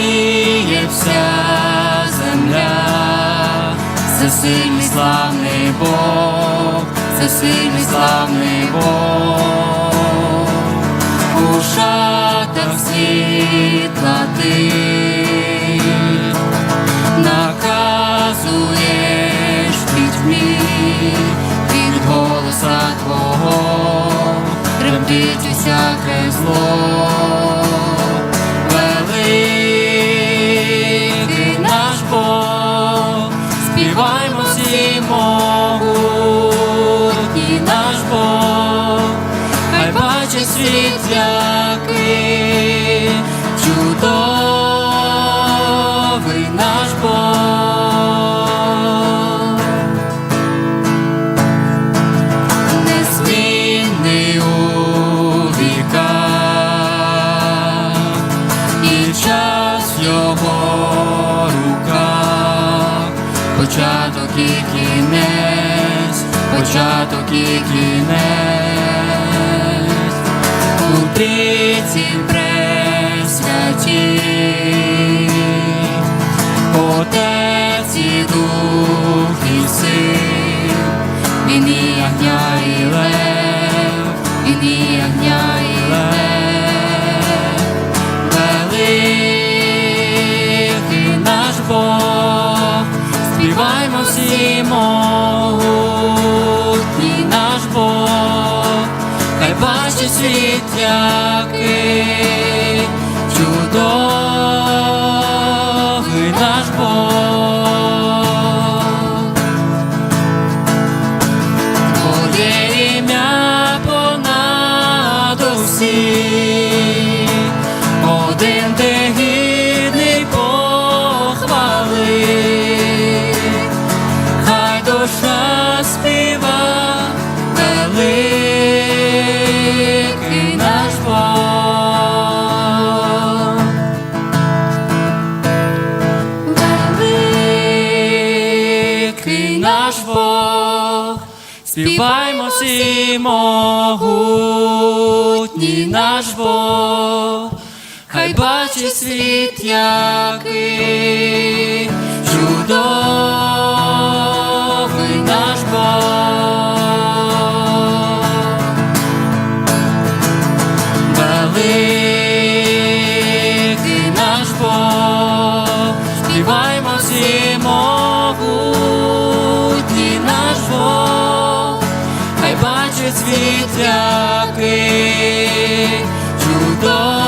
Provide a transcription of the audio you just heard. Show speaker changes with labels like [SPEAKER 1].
[SPEAKER 1] радіє вся земля, Всесильний славний Бог, Всесильний славний Бог, у шатах світла ти. Наказуєш пітьмі від голоса Твого, тремтить уся світ, який чудовий наш Бог. Незмінний у віках, і час його руках, початок і кінець, початок і кінець, трійці пресвяті, Отець і Дух і Син, він і огня і лев, він і огня і лев, великий наш Бог, співаймо всі могутній бачить чудовий наш Бог. Твоє ім'я понад усі, наш Бог, співаймо всі могутній наш Бог, хай бачить світ, який хай бачить світ, який чудовий